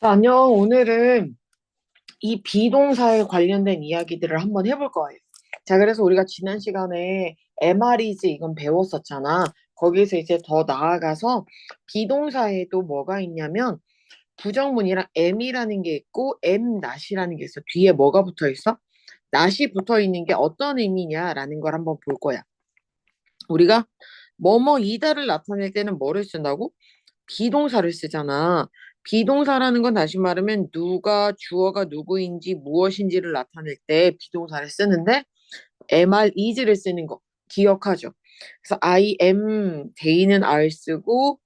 자, 안녕. 오늘은 이 비동사에 관련된 이야기들을 한번 해볼 거예요. 자, 그래서 우리가 지난 시간에 MR이지 이건 배웠었잖아. 거기서 이제 더 나아가서 비동사에 또 뭐가 있냐면 부정문이랑 M이라는 게 있고 M not이라는 게 있어. 뒤에 뭐가 붙어 있어? not이 붙어 있는 게 어떤 의미냐라는 걸 한번 볼 거야. 우리가 뭐뭐 이다를 나타낼 때는 뭐를 쓴다고? 비동사를 쓰잖아. 비동사라는 건 다시 말하면 누가 주어가 누구인지 무엇인지를 나타낼 때 비동사를 쓰는데 MR is를 쓰는 거 기억하죠? 그래서 I am 데이는 R 쓰고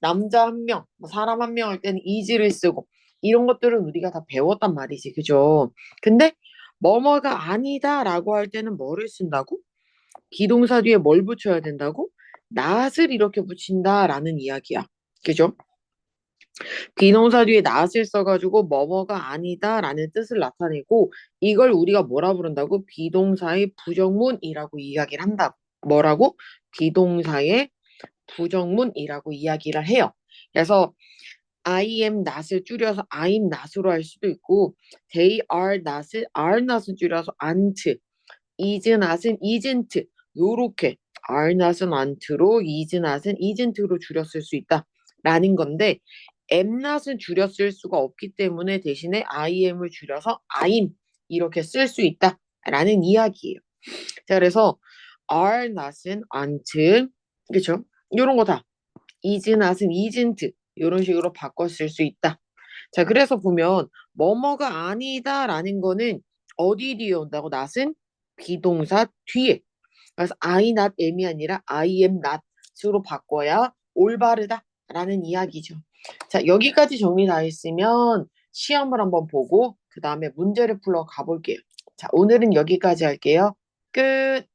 남자 한 명, 뭐 사람 한 명 할 때는 is를 쓰고 이런 것들은 우리가 다 배웠단 말이지, 그죠? 근데 뭐뭐가 아니다라고 할 때는 뭐를 쓴다고? 비동사 뒤에 뭘 붙여야 된다고? not을 이렇게 붙인다라는 이야기야. 그죠? 비동사 뒤에 not을 써가지고 뭐뭐가 아니다라는 뜻을 나타내고 이걸 우리가 뭐라 부른다고? 비동사의 부정문이라고 이야기를 한다. 뭐라고? 비동사의 부정문이라고 이야기를 해요. 그래서 I am not을 줄여서 I'm not으로 할 수도 있고 they are not을 are not을 줄여서 aren't is not은 isn't 요렇게 are not은 aren't로 is not은 isn't로 줄였을 수 있다 라는 건데 am not은 줄였을 수가 없기 때문에 대신에 I am을 줄여서 I'm 이렇게 쓸 수 있다라는 이야기예요. 자 그래서 are not은 aren't 그쵸? 요런 거 다 is not은 isn't 이런 식으로 바꿔 쓸 수 있다. 자 그래서 보면 뭐뭐가 아니다라는 거는 어디 뒤에 온다고 not은 비동사 뒤에 그래서 I not am이 아니라 I am not으로 바꿔야 올바르다 라는 이야기죠. 자 여기까지 정리 다 했으면 시험을 한번 보고 그 다음에 문제를 풀러 가볼게요. 자 오늘은 여기까지 할게요. 끝.